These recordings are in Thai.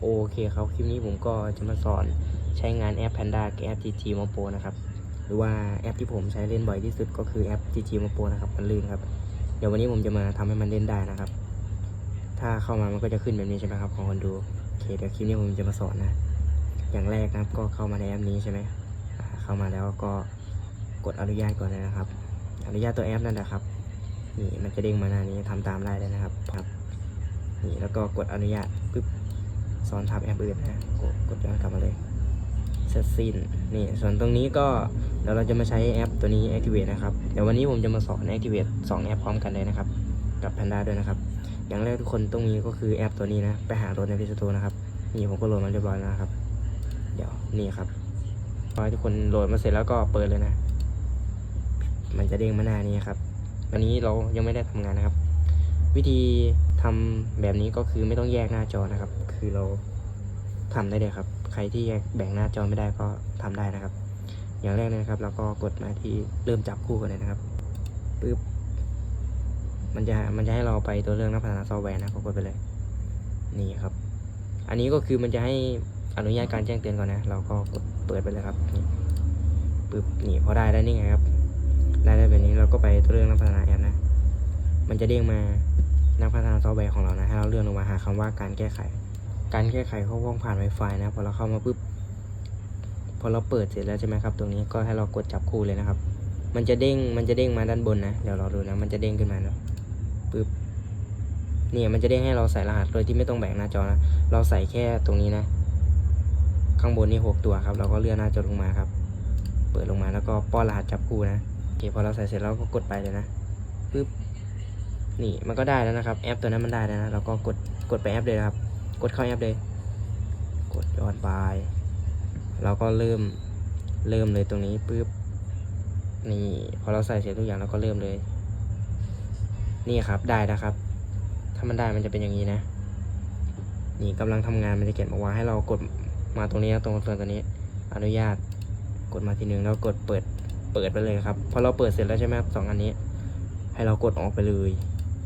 โอเคครับ คลิปนี้ผมก็จะมาสอนใช้งานแอป Panda กับแอป GG Mopo นะครับ หรือว่าแอปที่ผมใช้เล่นบ่อยที่สุดก็คือแอป GG Mopo นะครับ มันลื่นครับ เดี๋ยววันนี้ผมจะมาทำให้มันเล่นได้นะครับ ถ้าเข้ามามันก็จะขึ้นแบบนี้ใช่ไหมครับของคนดู โอเค เดี๋ยวคลิปนี้ผมจะมาสอนนะ อย่างแรกนะครับก็เข้ามาในแอปนี้ใช่ไหมเข้ามาแล้วก็กดอนุญาตก่อนเลยนะครับ อนุญาตตัวแอปนั่นแหละครับ นี่มันจะเด้งมาหน้านี้ทำตามได้เลยนะครับครับ นี่แล้วก็กดอนุญาตปึ๊บ ซ้อนทับแอปอื่นนะกดกดย้อนกลับมาเลยเสร็จสิ้นนี่ส่วนตรงนี้ก็เดี๋ยวเราจะมาใช้แอปตัวนี้ activate นะครับเดี๋ยววันนี้ผมจะมาสอน activate 2 แอปพร้อมกันเลยนะครับกับ Panda ด้วยนะครับ อย่างแรกทุกคนต้องมีก็คือแอปตัวนี้นะ ไปหาโหลดใน Play Store นะครับ นี่ผมก็โหลดมาเรียบร้อยแล้วนะครับ เดี๋ยวนี่ครับพอทุกคนโหลดมาเสร็จแล้วก็เปิดเลยนะ มันจะเด้งมาหน้านี้ครับ วันนี้เรายังไม่ได้ทำงานนะครับ วิธี ทำแบบนี้ก็คือไม่ต้องแยกหน้าจอนะครับ คือเราทำได้เลยครับ ใครที่แยกแบ่งหน้าจอไม่ได้ก็ทำได้นะครับ อย่างแรกเลยนะครับ เราก็กดมาที่เริ่มจับคู่กันเลยนะครับปึ๊บมันจะมันจะให้เราไปตัวเรื่องนักพัฒนาซอฟต์แวร์นะก็กดไปเลย นี่ครับ อันนี้ก็คือมันจะให้อนุญาตการแจ้งเตือนก่อนนะ เราก็กดเปิดไปเลยครับนี่ปึ๊บนี่พอได้แล้วนี่ไงครับ ได้ได้แบบนี้เราก็ไปตัวเรื่องนักพัฒนาแอปนะ มันจะเด้งมา นักพัฒนาซอฟต์แวร์ของเรานะให้เราเลื่อนลงมาหาคำว่าการแก้ไข การแก้ไขข้อว่องผ่าน Wi-Fi นะพอเราเข้ามาปุ๊บพอเราเปิดเสร็จแล้วใช่ไหมครับ ตรงนี้ก็ให้เรากดจับคู่เลยนะครับ มันจะเด้งมันจะเด้งมาด้านบนนะเดี๋ยวเราดูนะ มันจะเด้งขึ้นมาแล้วปุ๊บเนี่ยมันจะเด้งให้เราใส่รหัสโดยที่ไม่ต้องแบ่งหน้าจอนะเราใส่แค่ตรงนี้นะ ข้างบนนี่หกตัวครับเราก็เลื่อนหน้าจอลงมาครับ เปิดลงมาแล้วก็ป้อนรหัสจับคู่นะโอเคพอเราใส่เสร็จแล้วก็กดไปเลยนะปึ๊บ นี่มันก็ได้แล้วนะครับแอปตัวนั้นมันได้แล้วนะเราก็กดกดไปแอปเลยครับกดเข้าแอปเลย กดย้อนไปเราก็เริ่มเริ่มเลยตรงนี้ปึ๊บนี่พอเราใส่เสร็จทุกอย่างเราก็เริ่มเลย นี่ครับได้นะครับ ถ้ามันได้มันจะเป็นอย่างนี้นะ นี่กำลังทำงานมันจะเขียนบอกว่าให้เรากดมาตรงนี้ตรงส่วนตัวนี้ อนุญาตกดมาทีหนึ่งแล้วกดเปิดเปิดไปเลยครับพอเราเปิดเสร็จแล้วใช่ไหมครับสองอันนี้ ให้เรากดออกไปเลย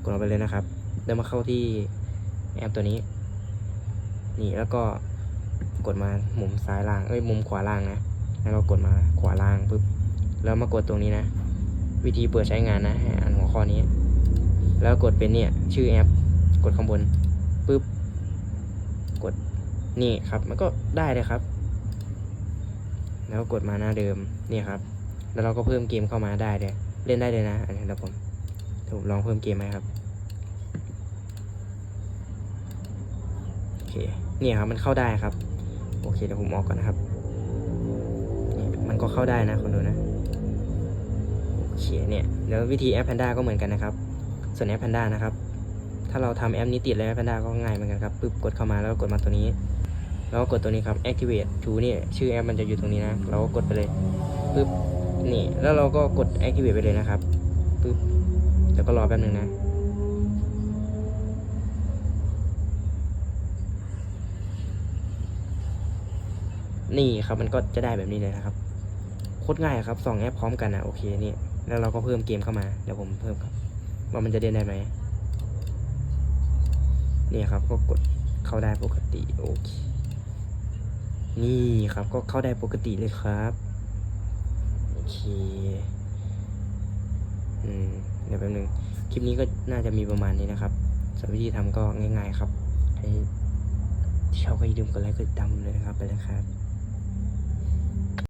กดออกไปเลยนะครับ แล้วมาเข้าที่แอปตัวนี้ นี่แล้วก็กดมามุมซ้ายล่าง เอ้ยมุมขวาล่างนะ แล้วเรากดมาขวาล่างปุ๊บ แล้วมากดตรงนี้นะ วิธีเปิดใช้งานนะอ่านหัวข้อนี้ แล้วกดเป็นเนี่ย ชื่อแอป กดข้างบนปุ๊บ กดนี่ครับ มันก็ได้เลยครับ แล้วกดมาหน้าเดิม นี่ครับ แล้วเราก็เพิ่มเกมเข้ามาได้เลย เล่นได้เลยนะ อันนี้เดี๋ยวผม เดี๋ยวผมลองเพิ่มเกมไหมครับ โอเค เนี่ยครับมันเข้าได้ครับ โอเคเดี๋ยวผมออกก่อนนะครับ มันก็เข้าได้นะคนดูนะ โอเคเนี่ย แล้ววิธีแอป Panda ก็เหมือนกันนะครับ ส่วนแอป Panda นะครับ ถ้าเราทำแอปนี้ติดแล้วแอป Panda ก็ง่ายเหมือนกันครับปึ๊บกดเข้ามาแล้วก็กดมาตัวนี้ แล้วก็กดตัวนี้ครับ activate to นี่ชื่อแอปมันจะอยู่ตรงนี้นะ เราก็กดไปเลยปึ๊บนี่แล้วเราก็กด activate ไปเลยนะครับปึ๊บ แล้วก็รอแป๊บนึงนะ นี่ครับมันก็จะได้แบบนี้เลยนะครับ โคตรง่ายครับสองแอปพร้อมกันนะโอเคนี่แล้วเราก็เพิ่มเกมเข้ามา เดี๋ยวผมเพิ่มครับ ว่ามันจะเล่นได้ไหมนี่ครับก็กดเข้าได้ปกติโอเค นี่ครับก็เข้าได้ปกติเลยครับ โอเค อืม เดี๋ยวแป๊บนึง คลิปนี้ก็น่าจะมีประมาณนี้นะครับส่วนวิธีทำก็ง่าย ๆ ครับให้ที่ชอบก็อย่าลืมกดไลค์กดติดตามผมเลยนะครับ ไปเลยครับ